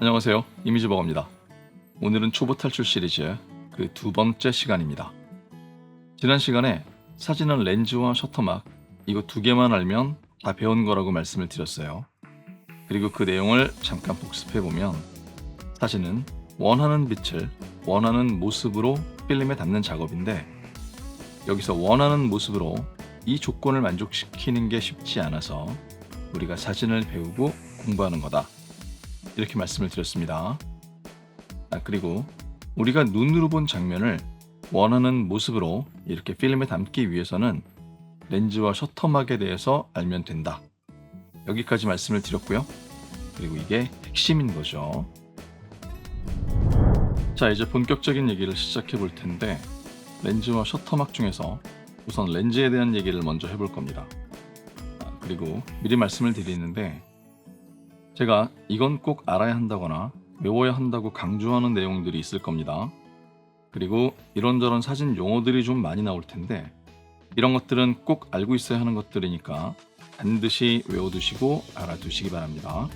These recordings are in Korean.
안녕하세요. 이미지버거입니다. 오늘은 초보 탈출 시리즈 그두 번째 시간입니다. 지난 시간에 사진은 렌즈와 셔터막 이거 두 개만 알면 다 배운 거라고 말씀을 드렸어요. 그리고 그 내용을 잠깐 복습해 보면 사진은 원하는 빛을 원하는 모습으로 필름에 담는 작업인데 여기서 원하는 모습으로 이 조건을 만족시키는 게 쉽지 않아서 우리가 사진을 배우고 공부하는 거다. 이렇게 말씀을 드렸습니다. 아, 그리고 우리가 눈으로 본 장면을 원하는 모습으로 이렇게 필름에 담기 위해서는 렌즈와 셔터막에 대해서 알면 된다. 여기까지 말씀을 드렸고요. 그리고 이게 핵심인 거죠. 자, 이제 본격적인 얘기를 시작해 볼 텐데 렌즈와 셔터막 중에서 우선 렌즈에 대한 얘기를 먼저 해볼 겁니다. 아, 그리고 미리 말씀을 드리는데 제가 이건 꼭 알아야 한다거나 외워야 한다고 강조하는 내용들이 있을 겁니다. 그리고 이런저런 사진 용어들이 좀 많이 나올 텐데 이런 것들은 꼭 알고 있어야 하는 것들이니까 반드시 외워두시고 알아두시기 바랍니다.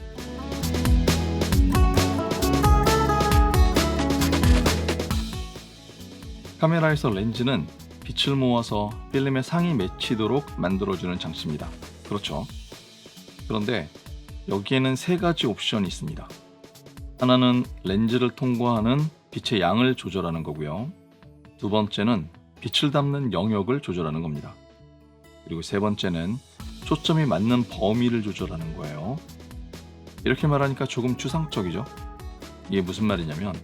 카메라에서 렌즈는 빛을 모아서 필름의 상이 맺히도록 만들어주는 장치입니다. 그렇죠. 그런데 여기에는 세 가지 옵션이 있습니다. 하나는 렌즈를 통과하는 빛의 양을 조절하는 거고요. 두 번째는 빛을 담는 영역을 조절하는 겁니다. 그리고 세 번째는 초점이 맞는 범위를 조절하는 거예요. 이렇게 말하니까 조금 추상적이죠? 이게 무슨 말이냐면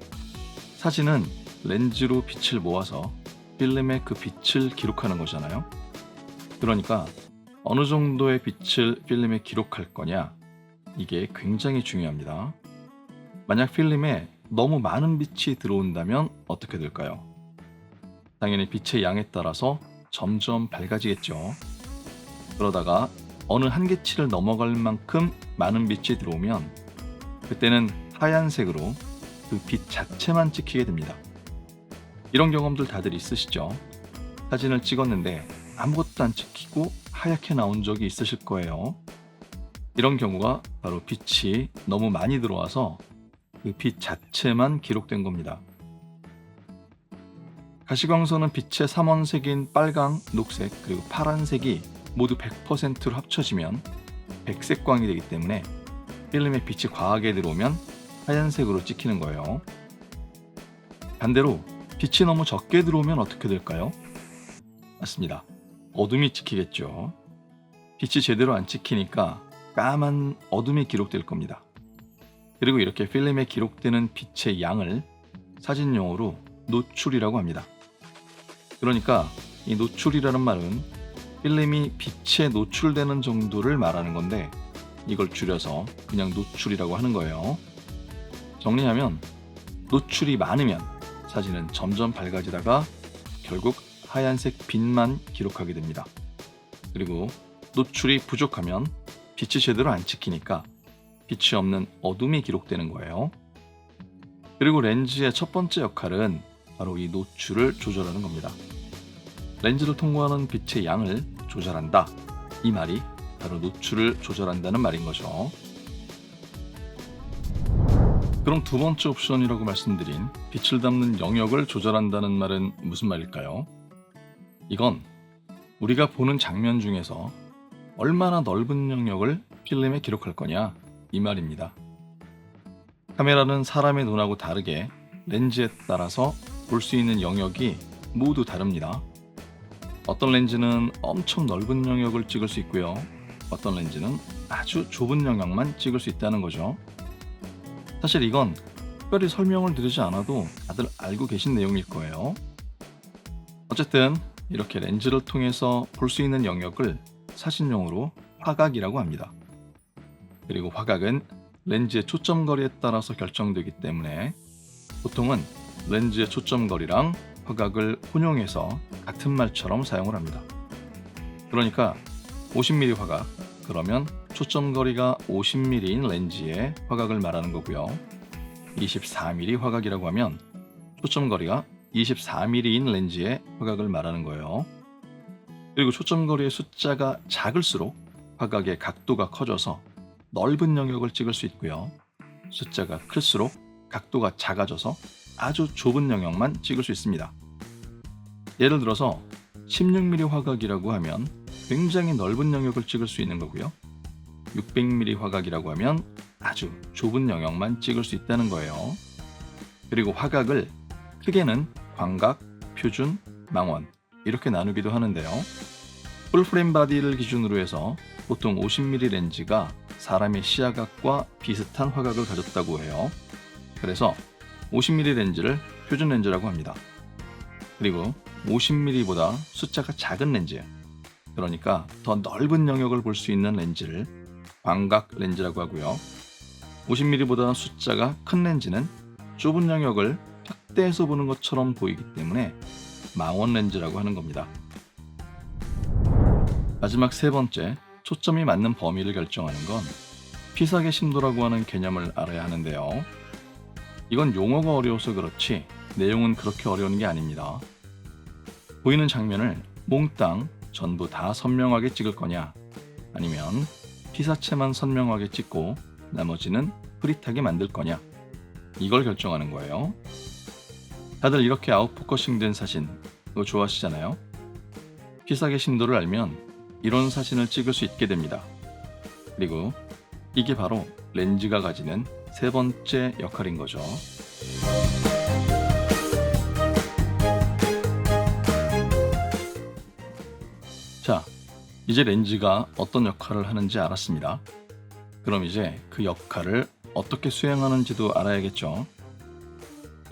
사진은 렌즈로 빛을 모아서 필름에 그 빛을 기록하는 거잖아요. 그러니까 어느 정도의 빛을 필름에 기록할 거냐 이게 굉장히 중요합니다. 만약 필름에 너무 많은 빛이 들어온다면 어떻게 될까요? 당연히 빛의 양에 따라서 점점 밝아지겠죠. 그러다가 어느 한계치를 넘어갈 만큼 많은 빛이 들어오면 그때는 하얀색으로 그 빛 자체만 찍히게 됩니다. 이런 경험들 다들 있으시죠? 사진을 찍었는데 아무것도 안 찍히고 하얗게 나온 적이 있으실 거예요. 이런 경우가 바로 빛이 너무 많이 들어와서 그 빛 자체만 기록된 겁니다. 가시광선은 빛의 삼원색인 빨강, 녹색, 그리고 파란색이 모두 100%로 합쳐지면 백색광이 되기 때문에 필름에 빛이 과하게 들어오면 하얀색으로 찍히는 거예요. 반대로 빛이 너무 적게 들어오면 어떻게 될까요? 맞습니다. 어둠이 찍히겠죠. 빛이 제대로 안 찍히니까 까만 어둠이 기록될 겁니다. 그리고 이렇게 필름에 기록되는 빛의 양을 사진용어로 노출이라고 합니다. 그러니까 이 노출이라는 말은 필름이 빛에 노출되는 정도를 말하는 건데 이걸 줄여서 그냥 노출이라고 하는 거예요. 정리하면 노출이 많으면 사진은 점점 밝아지다가 결국 하얀색 빛만 기록하게 됩니다. 그리고 노출이 부족하면 빛이 제대로 안 찍히니까 빛이 없는 어둠이 기록되는 거예요. 그리고 렌즈의 첫 번째 역할은 바로 이 노출을 조절하는 겁니다. 렌즈를 통과하는 빛의 양을 조절한다. 이 말이 바로 노출을 조절한다는 말인 거죠. 그럼 두 번째 옵션이라고 말씀드린 빛을 담는 영역을 조절한다는 말은 무슨 말일까요? 이건 우리가 보는 장면 중에서 얼마나 넓은 영역을 필름에 기록할 거냐 이 말입니다. 카메라는 사람의 눈하고 다르게 렌즈에 따라서 볼 수 있는 영역이 모두 다릅니다. 어떤 렌즈는 엄청 넓은 영역을 찍을 수 있고요. 어떤 렌즈는 아주 좁은 영역만 찍을 수 있다는 거죠. 사실 이건 특별히 설명을 드리지 않아도 다들 알고 계신 내용일 거예요. 어쨌든 이렇게 렌즈를 통해서 볼 수 있는 영역을 사진용으로 화각이라고 합니다. 그리고 화각은 렌즈의 초점 거리에 따라서 결정되기 때문에 보통은 렌즈의 초점 거리랑 화각을 혼용해서 같은 말처럼 사용을 합니다. 그러니까 50mm 화각 그러면 초점 거리가 50mm인 렌즈의 화각을 말하는 거고요. 24mm 화각이라고 하면 초점 거리가 24mm인 렌즈의 화각을 말하는 거예요. 그리고 초점거리의 숫자가 작을수록 화각의 각도가 커져서 넓은 영역을 찍을 수 있고요. 숫자가 클수록 각도가 작아져서 아주 좁은 영역만 찍을 수 있습니다. 예를 들어서 16mm 화각이라고 하면 굉장히 넓은 영역을 찍을 수 있는 거고요. 600mm 화각이라고 하면 아주 좁은 영역만 찍을 수 있다는 거예요. 그리고 화각을 크게는 광각, 표준, 망원 이렇게 나누기도 하는데요. 풀프레임 바디를 기준으로 해서 보통 50mm 렌즈가 사람의 시야각과 비슷한 화각을 가졌다고 해요. 그래서 50mm 렌즈를 표준 렌즈라고 합니다. 그리고 50mm보다 숫자가 작은 렌즈, 그러니까 더 넓은 영역을 볼 수 있는 렌즈를 광각 렌즈라고 하고요. 50mm보다 숫자가 큰 렌즈는 좁은 영역을 확대해서 보는 것처럼 보이기 때문에 망원 렌즈라고 하는 겁니다. 마지막 세 번째, 초점이 맞는 범위를 결정하는 건 피사계 심도라고 하는 개념을 알아야 하는데요. 이건 용어가 어려워서 그렇지 내용은 그렇게 어려운 게 아닙니다. 보이는 장면을 몽땅 전부 다 선명하게 찍을 거냐 아니면 피사체만 선명하게 찍고 나머지는 흐릿하게 만들 거냐 이걸 결정하는 거예요. 다들 이렇게 아웃포커싱 된 사진 그거 좋아하시잖아요. 피사계 심도를 알면 이런 사진을 찍을 수 있게 됩니다. 그리고 이게 바로 렌즈가 가지는 세 번째 역할인 거죠. 자, 이제 렌즈가 어떤 역할을 하는지 알았습니다. 그럼 이제 그 역할을 어떻게 수행하는지도 알아야겠죠.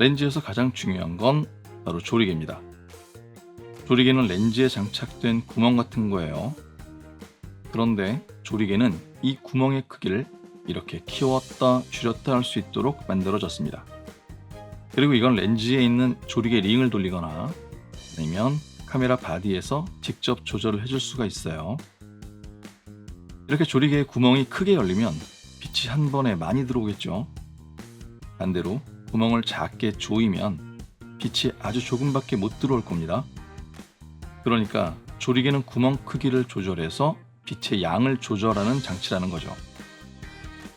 렌즈에서 가장 중요한 건 바로 조리개입니다. 조리개는 렌즈에 장착된 구멍 같은 거예요. 그런데 조리개는 이 구멍의 크기를 이렇게 키웠다 줄였다 할 수 있도록 만들어졌습니다. 그리고 이건 렌즈에 있는 조리개 링을 돌리거나 아니면 카메라 바디에서 직접 조절을 해줄 수가 있어요. 이렇게 조리개의 구멍이 크게 열리면 빛이 한 번에 많이 들어오겠죠. 반대로 구멍을 작게 조이면 빛이 아주 조금밖에 못 들어올 겁니다. 그러니까 조리개는 구멍 크기를 조절해서 빛의 양을 조절하는 장치라는 거죠.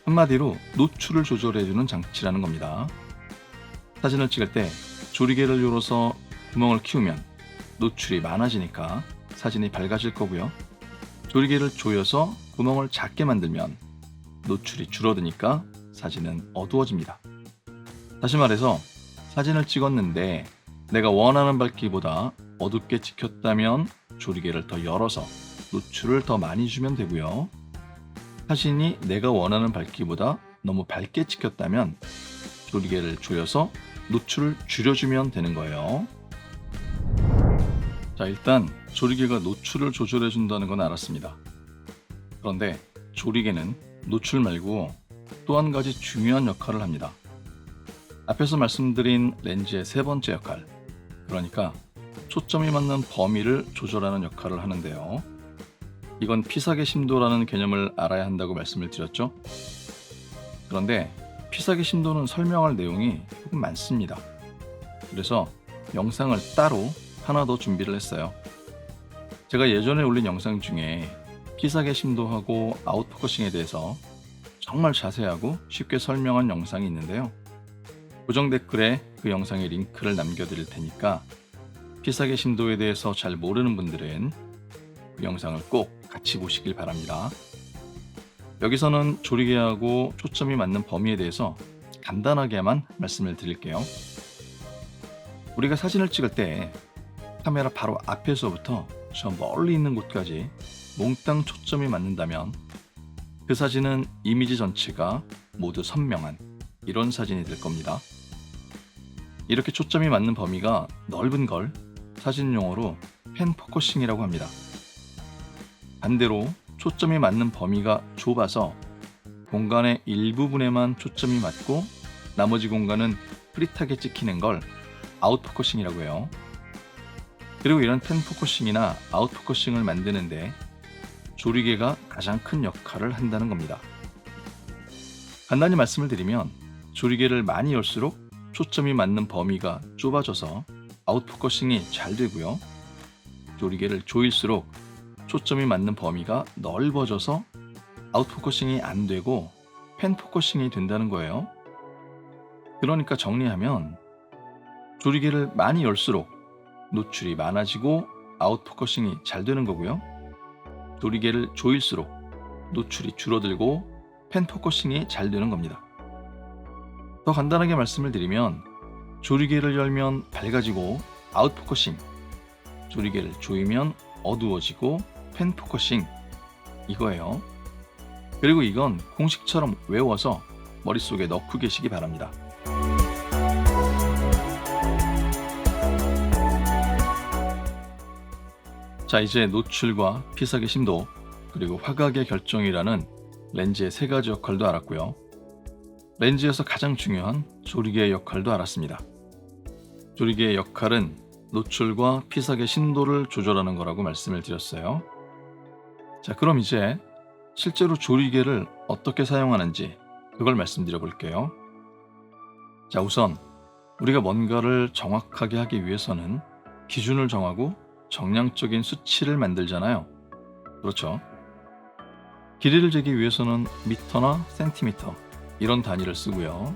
한마디로 노출을 조절해주는 장치라는 겁니다. 사진을 찍을 때 조리개를 열어서 구멍을 키우면 노출이 많아지니까 사진이 밝아질 거고요. 조리개를 조여서 구멍을 작게 만들면 노출이 줄어드니까 사진은 어두워집니다. 다시 말해서 사진을 찍었는데 내가 원하는 밝기보다 어둡게 찍혔다면 조리개를 더 열어서 노출을 더 많이 주면 되고요. 사진이 내가 원하는 밝기보다 너무 밝게 찍혔다면 조리개를 조여서 노출을 줄여주면 되는 거예요. 자, 일단 조리개가 노출을 조절해 준다는 건 알았습니다. 그런데 조리개는 노출 말고 또 한 가지 중요한 역할을 합니다. 앞에서 말씀드린 렌즈의 세 번째 역할, 그러니까 초점이 맞는 범위를 조절하는 역할을 하는데요. 이건 피사계 심도라는 개념을 알아야 한다고 말씀을 드렸죠. 그런데 피사계 심도는 설명할 내용이 조금 많습니다. 그래서 영상을 따로 하나 더 준비를 했어요. 제가 예전에 올린 영상 중에 피사계 심도하고 아웃포커싱에 대해서 정말 자세하고 쉽게 설명한 영상이 있는데요. 고정 댓글에 그 영상의 링크를 남겨드릴 테니까 피사계 심도에 대해서 잘 모르는 분들은 그 영상을 꼭 같이 보시길 바랍니다. 여기서는 조리개하고 초점이 맞는 범위에 대해서 간단하게만 말씀을 드릴게요. 우리가 사진을 찍을 때 카메라 바로 앞에서부터 저 멀리 있는 곳까지 몽땅 초점이 맞는다면 그 사진은 이미지 전체가 모두 선명한 이런 사진이 될 겁니다. 이렇게 초점이 맞는 범위가 넓은 걸 사진 용어로 펜 포커싱이라고 합니다. 반대로 초점이 맞는 범위가 좁아서 공간의 일부분에만 초점이 맞고 나머지 공간은 흐릿하게 찍히는 걸 아웃포커싱이라고 해요. 그리고 이런 펜 포커싱이나 아웃포커싱을 만드는데 조리개가 가장 큰 역할을 한다는 겁니다. 간단히 말씀을 드리면 조리개를 많이 열수록 초점이 맞는 범위가 좁아져서 아웃포커싱이 잘 되고요. 조리개를 조일수록 초점이 맞는 범위가 넓어져서 아웃포커싱이 안 되고 펜 포커싱이 된다는 거예요. 그러니까 정리하면 조리개를 많이 열수록 노출이 많아지고 아웃포커싱이 잘 되는 거고요. 조리개를 조일수록 노출이 줄어들고 펜 포커싱이 잘 되는 겁니다. 더 간단하게 말씀을 드리면 조리개를 열면 밝아지고 아웃포커싱, 조리개를 조이면 어두워지고 펜 포커싱 이거예요. 그리고 이건 공식처럼 외워서 머릿속에 넣고 계시기 바랍니다. 자, 이제 노출과 피사의 심도, 그리고 화각의 결정이라는 렌즈의 세 가지 역할도 알았고요. 렌즈에서 가장 중요한 조리개의 역할도 알았습니다. 조리개의 역할은 노출과 피삭의 신도를 조절하는 거라고 말씀을 드렸어요. 자, 그럼 이제 실제로 조리개를 어떻게 사용하는지 그걸 말씀드려 볼게요. 자, 우선 우리가 뭔가를 정확하게 하기 위해서는 기준을 정하고 정량적인 수치를 만들잖아요. 그렇죠? 길이를 재기 위해서는 미터나 센티미터 이런 단위를 쓰고요.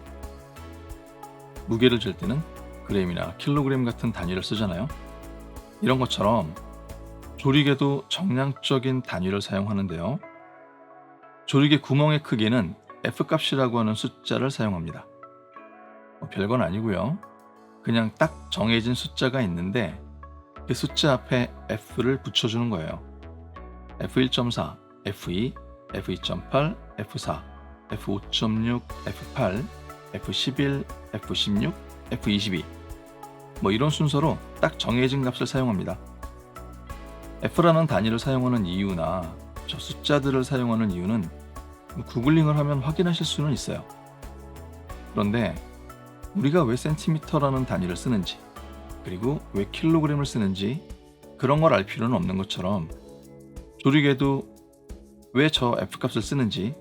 무게를 잴 때는 그램이나 킬로그램 같은 단위를 쓰잖아요. 이런 것처럼 조리개도 정량적인 단위를 사용하는데요. 조리개 구멍의 크기는 F값이라고 하는 숫자를 사용합니다. 뭐 별건 아니고요. 그냥 딱 정해진 숫자가 있는데 그 숫자 앞에 F를 붙여주는 거예요. F1.4, F2, F2.8, F4, F5.6, F8, F11, F16, F22 뭐 이런 순서로 딱 정해진 값을 사용합니다. F라는 단위를 사용하는 이유나 저 숫자들을 사용하는 이유는 구글링을 하면 확인하실 수는 있어요. 그런데 우리가 왜 센티미터라는 단위를 쓰는지 그리고 왜 킬로그램을 쓰는지 그런 걸 알 필요는 없는 것처럼 조리개도 왜 저 F값을 쓰는지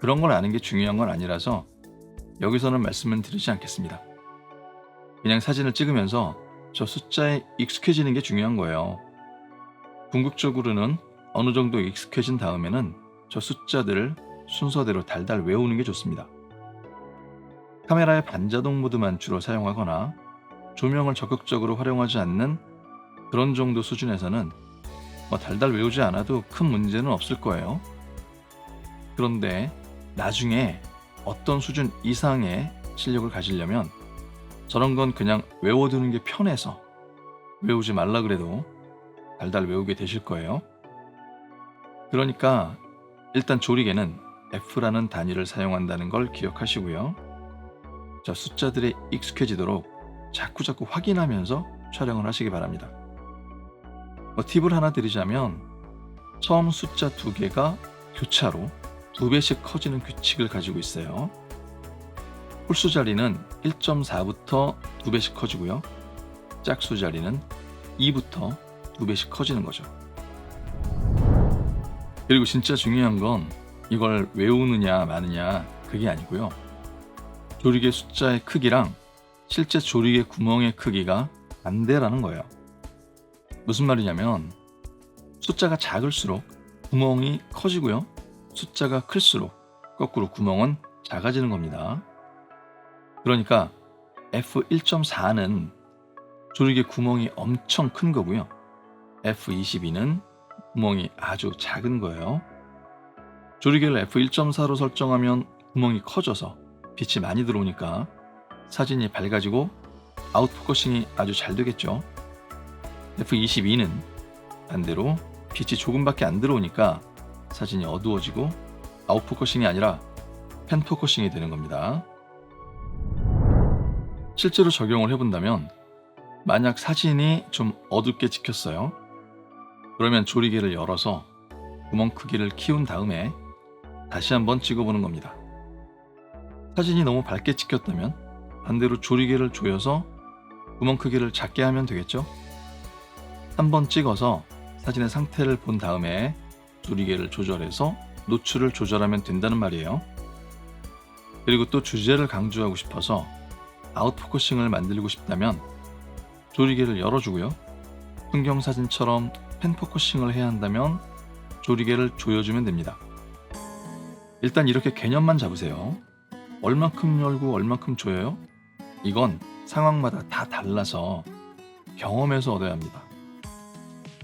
그런 걸 아는 게 중요한 건 아니라서 여기서는 말씀은 드리지 않겠습니다. 그냥 사진을 찍으면서 저 숫자에 익숙해지는 게 중요한 거예요. 궁극적으로는 어느 정도 익숙해진 다음에는 저 숫자들을 순서대로 달달 외우는 게 좋습니다. 카메라의 반자동 모드만 주로 사용하거나 조명을 적극적으로 활용하지 않는 그런 정도 수준에서는 뭐 달달 외우지 않아도 큰 문제는 없을 거예요. 그런데 나중에 어떤 수준 이상의 실력을 가지려면 저런 건 그냥 외워두는 게 편해서 외우지 말라 그래도 달달 외우게 되실 거예요. 그러니까 일단 조리개는 F라는 단위를 사용한다는 걸 기억하시고요. 자, 숫자들에 익숙해지도록 자꾸자꾸 확인하면서 촬영을 하시기 바랍니다. 뭐 팁을 하나 드리자면 처음 숫자 두 개가 교차로 두 배씩 커지는 규칙을 가지고 있어요. 홀수 자리는 1.4부터 두 배씩 커지고요. 짝수 자리는 2부터 두 배씩 커지는 거죠. 그리고 진짜 중요한 건 이걸 외우느냐 마느냐 그게 아니고요. 조리개 숫자의 크기랑 실제 조리개 구멍의 크기가 반대라는 거예요. 무슨 말이냐면 숫자가 작을수록 구멍이 커지고요. 숫자가 클수록 거꾸로 구멍은 작아지는 겁니다. 그러니까 F1.4는 조리개 구멍이 엄청 큰 거고요. F22는 구멍이 아주 작은 거예요. 조리개를 F1.4로 설정하면 구멍이 커져서 빛이 많이 들어오니까 사진이 밝아지고 아웃포커싱이 아주 잘 되겠죠. F22는 반대로 빛이 조금밖에 안 들어오니까 사진이 어두워지고 아웃포커싱이 아니라 펜포커싱이 되는 겁니다. 실제로 적용을 해본다면 만약 사진이 좀 어둡게 찍혔어요. 그러면 조리개를 열어서 구멍 크기를 키운 다음에 다시 한번 찍어보는 겁니다. 사진이 너무 밝게 찍혔다면 반대로 조리개를 조여서 구멍 크기를 작게 하면 되겠죠? 한번 찍어서 사진의 상태를 본 다음에 조리개를 조절해서 노출을 조절하면 된다는 말이에요. 그리고 또 주제를 강조하고 싶어서 아웃포커싱을 만들고 싶다면 조리개를 열어주고요. 풍경 사진처럼 펜포커싱을 해야 한다면 조리개를 조여주면 됩니다. 일단 이렇게 개념만 잡으세요. 얼만큼 열고 얼만큼 조여요? 이건 상황마다 다 달라서 경험에서 얻어야 합니다.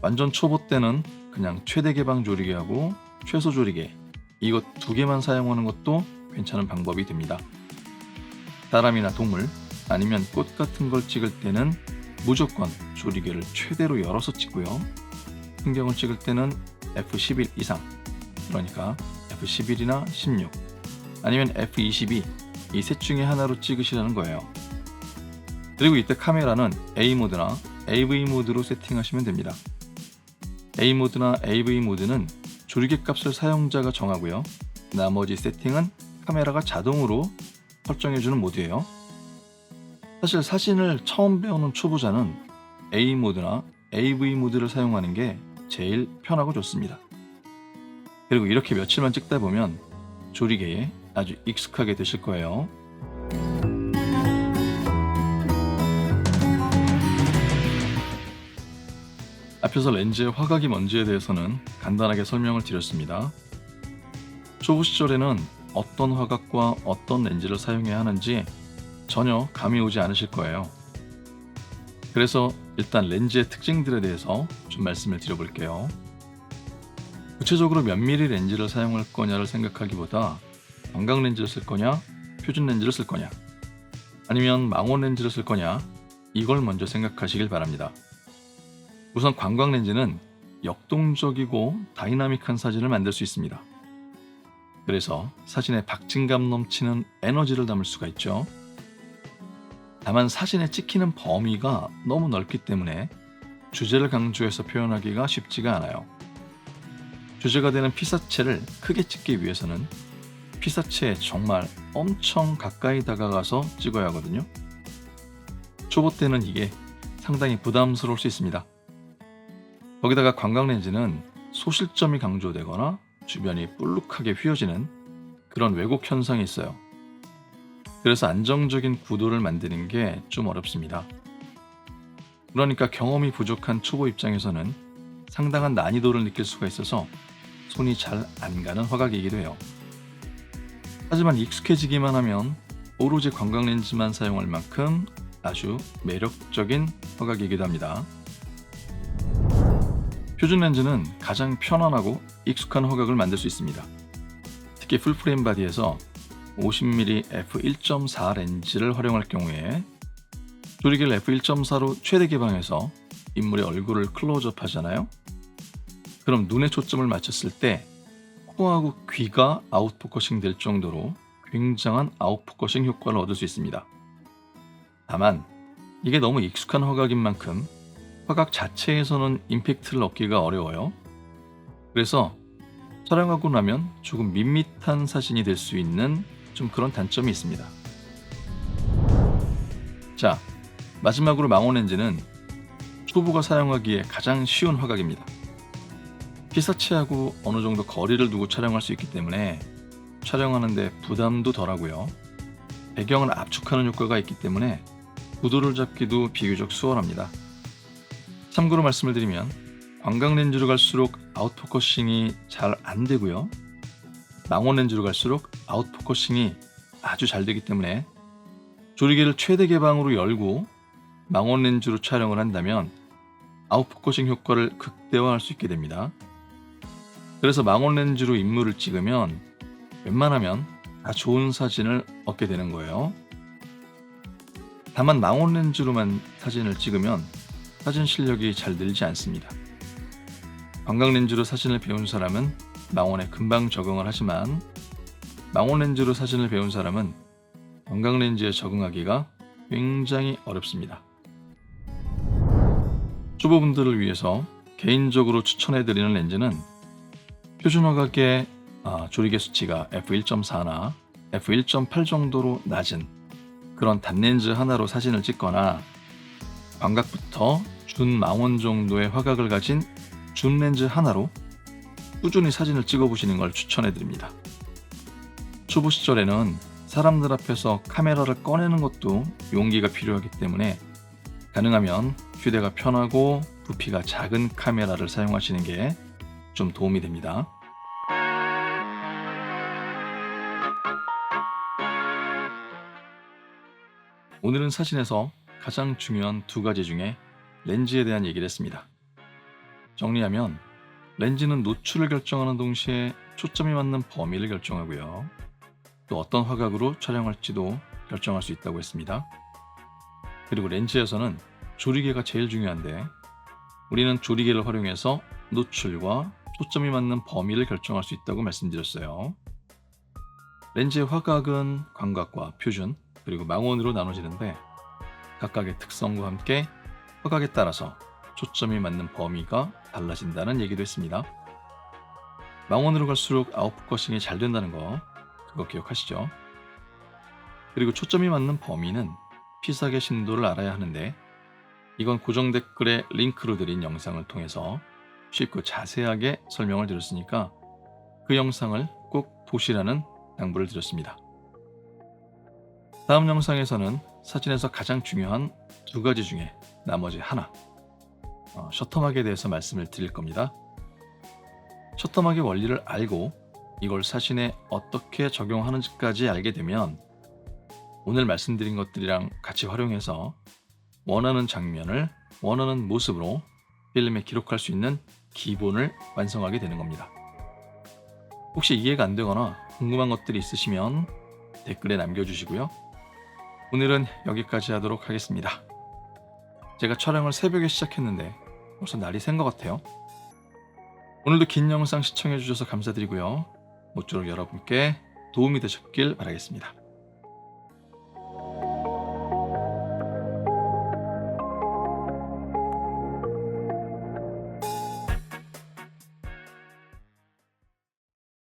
완전 초보 때는 그냥 최대 개방 조리개하고 최소 조리개 이것 두 개만 사용하는 것도 괜찮은 방법이 됩니다. 사람이나 동물 아니면 꽃 같은 걸 찍을 때는 무조건 조리개를 최대로 열어서 찍고요. 풍경을 찍을 때는 f11 이상 그러니까 f11이나 16 아니면 f22 이 셋 중에 하나로 찍으시라는 거예요. 그리고 이때 카메라는 A 모드나 AV 모드로 세팅하시면 됩니다. A 모드나 AV 모드는 조리개 값을 사용자가 정하고요. 나머지 세팅은 카메라가 자동으로 설정해주는 모드예요. 사실 사진을 처음 배우는 초보자는 A 모드나 AV 모드를 사용하는 게 제일 편하고 좋습니다. 그리고 이렇게 며칠만 찍다 보면 조리개에 아주 익숙하게 되실 거예요. 앞에서 렌즈의 화각이 뭔지에 대해서는 간단하게 설명을 드렸습니다. 초보 시절에는 어떤 화각과 어떤 렌즈를 사용해야 하는지 전혀 감이 오지 않으실 거예요. 그래서 일단 렌즈의 특징들에 대해서 좀 말씀을 드려볼게요. 구체적으로 몇 미리 렌즈를 사용할 거냐를 생각하기보다 광각 렌즈를 쓸 거냐, 표준 렌즈를 쓸 거냐, 아니면 망원 렌즈를 쓸 거냐, 이걸 먼저 생각하시길 바랍니다. 우선 광각 렌즈는 역동적이고 다이나믹한 사진을 만들 수 있습니다. 그래서 사진에 박진감 넘치는 에너지를 담을 수가 있죠. 다만 사진에 찍히는 범위가 너무 넓기 때문에 주제를 강조해서 표현하기가 쉽지가 않아요. 주제가 되는 피사체를 크게 찍기 위해서는 피사체에 정말 엄청 가까이 다가가서 찍어야 하거든요. 초보 때는 이게 상당히 부담스러울 수 있습니다. 거기다가 광각 렌즈는 소실점이 강조되거나 주변이 볼록하게 휘어지는 그런 왜곡 현상이 있어요. 그래서 안정적인 구도를 만드는 게 좀 어렵습니다. 그러니까 경험이 부족한 초보 입장에서는 상당한 난이도를 느낄 수가 있어서 손이 잘 안 가는 화각이기도 해요. 하지만 익숙해지기만 하면 오로지 관광 렌즈만 사용할 만큼 아주 매력적인 화각이기도 합니다. 표준 렌즈는 가장 편안하고 익숙한 화각을 만들 수 있습니다. 특히 풀프레임 바디에서 50mm f1.4 렌즈를 활용할 경우에 조리개를 f1.4로 최대 개방해서 인물의 얼굴을 클로즈업 하잖아요. 그럼 눈에 초점을 맞췄을 때 코하고 귀가 아웃포커싱 될 정도로 굉장한 아웃포커싱 효과를 얻을 수 있습니다. 다만 이게 너무 익숙한 화각인 만큼 화각 자체에서는 임팩트를 얻기가 어려워요. 그래서 촬영하고 나면 조금 밋밋한 사진이 될 수 있는 좀 그런 단점이 있습니다. 자, 마지막으로 망원 렌즈는 초보가 사용하기에 가장 쉬운 화각입니다. 피사체하고 어느 정도 거리를 두고 촬영할 수 있기 때문에 촬영하는데 부담도 덜하고요. 배경을 압축하는 효과가 있기 때문에 구도를 잡기도 비교적 수월합니다. 참고로 말씀을 드리면 광각 렌즈로 갈수록 아웃포커싱이 잘 안 되고요. 망원 렌즈로 갈수록 아웃포커싱이 아주 잘 되기 때문에 조리개를 최대 개방으로 열고 망원 렌즈로 촬영을 한다면 아웃포커싱 효과를 극대화할 수 있게 됩니다. 그래서 망원 렌즈로 인물을 찍으면 웬만하면 다 좋은 사진을 얻게 되는 거예요. 다만 망원 렌즈로만 사진을 찍으면 사진 실력이 잘 늘지 않습니다. 광각 렌즈로 사진을 배운 사람은 망원에 금방 적응을 하지만 망원 렌즈로 사진을 배운 사람은 광각 렌즈에 적응하기가 굉장히 어렵습니다. 초보분들을 위해서 개인적으로 추천해드리는 렌즈는 표준 화각의 아, 조리개 수치가 f1.4나 f1.8 정도로 낮은 그런 단렌즈 하나로 사진을 찍거나 광각부터 준망원 정도의 화각을 가진 줌 렌즈 하나로 꾸준히 사진을 찍어보시는 걸 추천해 드립니다. 초보 시절에는 사람들 앞에서 카메라를 꺼내는 것도 용기가 필요하기 때문에 가능하면 휴대가 편하고 부피가 작은 카메라를 사용하시는 게 좀 도움이 됩니다. 오늘은 사진에서 가장 중요한 두 가지 중에 렌즈에 대한 얘기를 했습니다. 정리하면 렌즈는 노출을 결정하는 동시에 초점이 맞는 범위를 결정하고요. 또 어떤 화각으로 촬영할지도 결정할 수 있다고 했습니다. 그리고 렌즈에서는 조리개가 제일 중요한데 우리는 조리개를 활용해서 노출과 초점이 맞는 범위를 결정할 수 있다고 말씀드렸어요. 렌즈의 화각은 광각과 표준 그리고 망원으로 나눠지는데 각각의 특성과 함께 화각에 따라서 초점이 맞는 범위가 달라진다는 얘기도 했습니다. 망원으로 갈수록 아웃포커싱이 잘 된다는 거 그거 기억하시죠? 그리고 초점이 맞는 범위는 피사계 신도를 알아야 하는데 이건 고정 댓글에 링크로 드린 영상을 통해서 쉽고 자세하게 설명을 드렸으니까 그 영상을 꼭 보시라는 당부를 드렸습니다. 다음 영상에서는 사진에서 가장 중요한 두 가지 중에 나머지 하나 어, 셔터막에 대해서 말씀을 드릴 겁니다. 셔터막의 원리를 알고 이걸 사진에 어떻게 적용하는지까지 알게 되면 오늘 말씀드린 것들이랑 같이 활용해서 원하는 장면을 원하는 모습으로 필름에 기록할 수 있는 기본을 완성하게 되는 겁니다. 혹시 이해가 안 되거나 궁금한 것들이 있으시면 댓글에 남겨주시고요. 오늘은 여기까지 하도록 하겠습니다. 제가 촬영을 새벽에 시작했는데 벌써 날이 샌것 같아요. 오늘도 긴 영상 시청해주셔서 감사드리고요. 모쪼록 여러분께 도움이 되셨길 바라겠습니다.